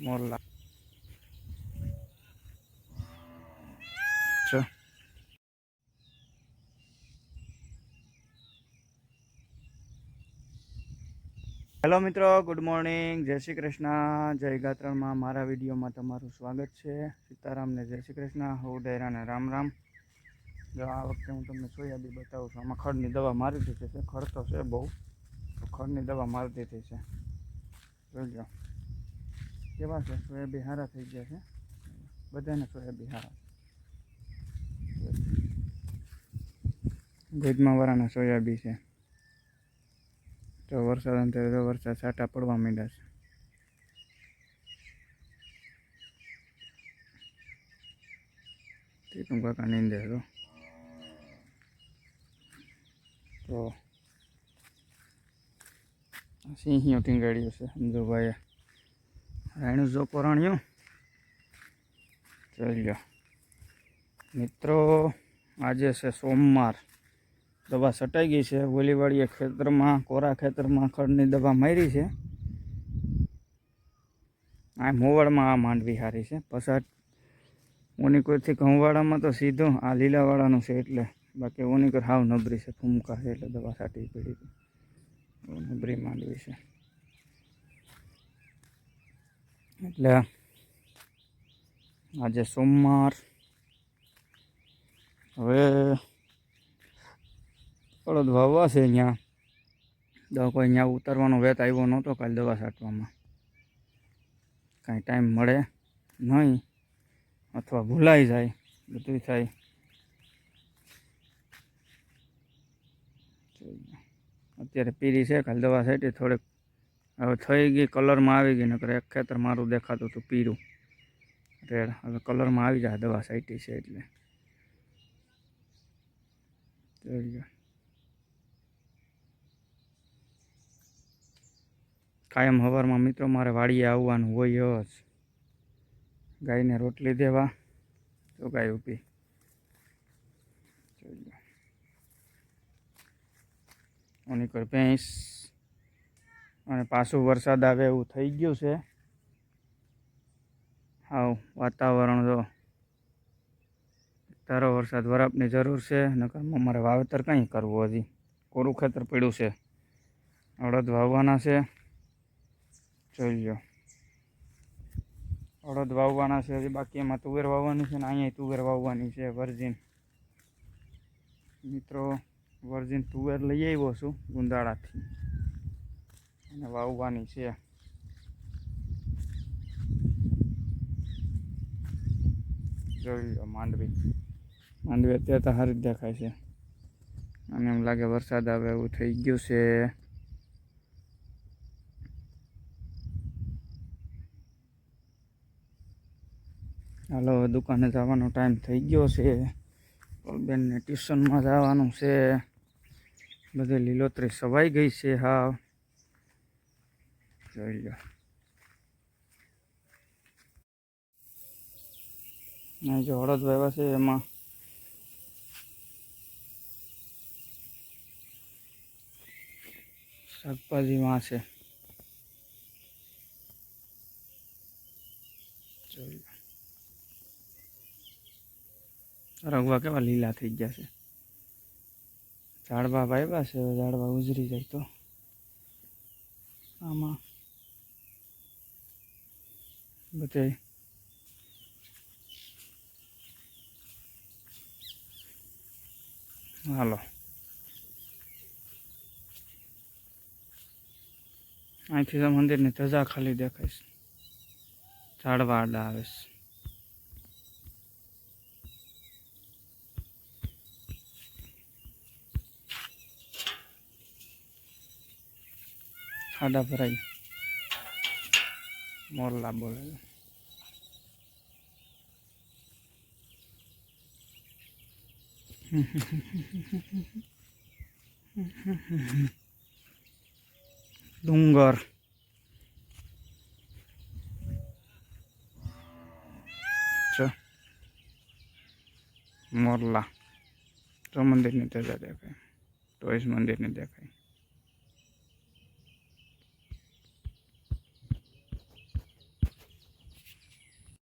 મોરલા ચો હેલો મિત્રો. Good morning જય શ્રી કૃષ્ણ જય ગાત્રણમાં મારા વિડીયોમાં તમારું સ્વાગત છે. સીતારામને જય શ્રી કૃષ્ણ. હું ડેરાને રામ રામ. જો આ વખતે હું તમને સોયાબી બતાવું છું. આમાં ખડની દવા મારી દીધી છે. ખડ તો છે બહુ. ખડની દવા મારી દીધી છે. જોઈ કેવા છે? સોયાબી હારા થઈ ગયા છે. બધાને સોયાબી હારા ભેજમાં વાળાના સોયાબી છે. તો વરસાદ અંતે તો વરસાદ છાંટા પડવા માંડ્યા છે. તે તું કાકા નીંદે તો તો સિંહીઓ ટીંગાડ્યું છે સમજો ભાઈ રાયણું જો પરાણ્યું. ચાલ્યો મિત્રો, આજે છે સોમવાર. દવા સટાઈ ગઈ છે. ઓલીવાળીએ ખેતરમાં, કોરા ખેતરમાં ખડની દવા મારી છે. આ મોવાડમાં આ માંડવી હારી છે. પસાર ઓનીકોરથી ઘઉંવાળામાં તો સીધું આ લીલાવાળાનું છે એટલે બાકી ઓનીકોર હાવ નબરી છે. ફૂમકા છે એટલે દવા સાટી પડી. નબરી માંડવી છે. એટલે આજે સોમવાર. હવે અડદ વાવવા છે અહીંયા. દવા કોઈ અહીંયા ઉતારવાનો વેત આવ્યો નહોતો કાલે દવા છાંટવામાં. કાંઈ ટાઈમ મળે નહીં અથવા ભૂલાઈ જાય બધું થાય. અત્યારે પીરી છે, કાલે દવા છાંટી થોડીક હવે થઈ ગઈ, કલરમાં આવી ગઈ, નકર એક ખેતર મારું દેખાતું હતું પીરું. રેડ, હવે કલરમાં આવી જાય દવા સાઈટી છે એટલે. કાયમ સવારમાં મિત્રો મારે વાડીએ આવવાનું હોય જ. ગાયને રોટલી દેવા. તો ગાય લો. ઓની કર ભેંસ. અને પાછું વરસાદ આવે એવું થઈ ગયું છે. હાવ વાતાવરણ જો તારો વરસાદ વરાપની જરૂર છે, નકર અમારે વાવેતર કંઈ કરવું હજી. કોરું ખેતર પડ્યું છે. અડદ વાવવાના છે. જોઈ લો અડદ વાવવાના છે, હજી બાકી એમાં તુવેર વાવવાની છે ને અહીંયા તુવેર વાવવાની છે, વર્જિન. મિત્રો, વર્જિન તુવેર લઈ આવ્યો છું ગુંદાળાથી. અને વાવવાની છે. જોઈ લો માંડવી. માંડવી અત્યારે તો સારી દેખાય છે. અને એમ લાગે વરસાદ આવે એવું થઈ ગયું છે. હાલો, દુકાને જવાનો ટાઈમ થઈ ગયો છે. બેનને ટ્યુશનમાં જવાનું છે. બધે લીલોતરી સવાઈ ગઈ છે, હા. જોઈ લો અહીં જો હળદ વાવ્યા છે એમાં. શાકભાજીમાં છે. જોઈ. રગવા કેવા લીલા થઈ ગયા છે. ઝાડવા વાવ્યા છે, ઝાડવા ઉજરી જાય તો. આમાં બધે હાલો અહીંથી તો મંદિરની ધજા ખાલી દેખાય છે. ઝાડવા આડા આવે છે. ખાડા ભરાઈ મોરલા બોલે. ડુંગર મોરલા તો મંદિરની ધજા દેખાય ટોઈસ મંદિરની દેખાય